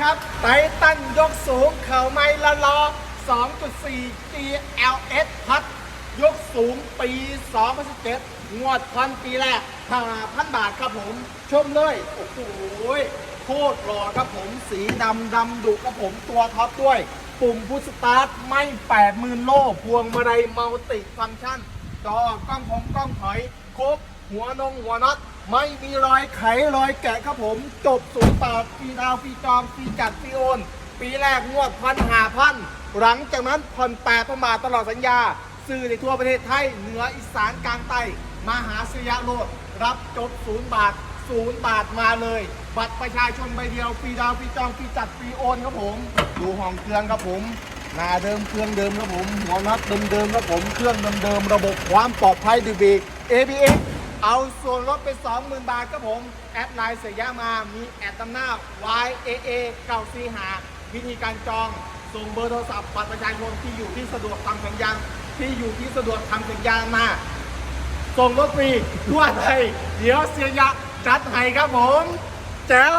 ครับ ไททันยกสูง เข่าไม้ละล้อ2.4 GLS พัด ยกสูงปี 2017 งวดพันปีแรก5,000บาทครับผม ชมเลย โอ้โหโคตรหล่อครับผม สีดำดำดุครับผม ตัวท็อปด้วย ปุ่มพุชสตาร์ท ไม่ 80,000 โล พวงมาลัยมัลติฟังก์ชันจอกล้องผมกล้องถอยครบหัวนงหัวน็อต ไม่มีรอยไขรอยแกะครับผม จบศูนย์บาทปีดาวฟรีจองฟรีจัดฟรีโอน ปีแรกงวดพันหาพัน หลังจากนั้นผ่อนแปดพันบาทตลอดสัญญา ซื้อในทั่วประเทศไทย เหนืออีสานกลางใต้มาหาซื้อยาโลด รับจบศูนย์บาทศูนย์บาทมาเลย บัตรประชาชนใบเดียวฟรีดาวฟรีจองฟรีจัดฟรีโอนครับผม ดูห้องเครื่องครับผมหน้าเดิมเครื่องเดิมครับผม หัวน็อตเดิมครับผมเครื่องเดิมๆระบบความปลอดภัยดีบี ABS เอาส่วนลดไป 20,000 บาทครับผม แอดไลน์เสียยามา มีแอดตำหน้า YAA เก่าซีหา วิธีการจอง ส่งเบอร์โทรศัพท์บัตรประชาชนที่อยู่ที่สะดวกทำสัญญาณที่อยู่ที่สะดวกทำสัญญาณมา ส่งรถฟรีทั่วไทย เดี๋ยวเสียยะจัดให้ครับผม แจ๋ว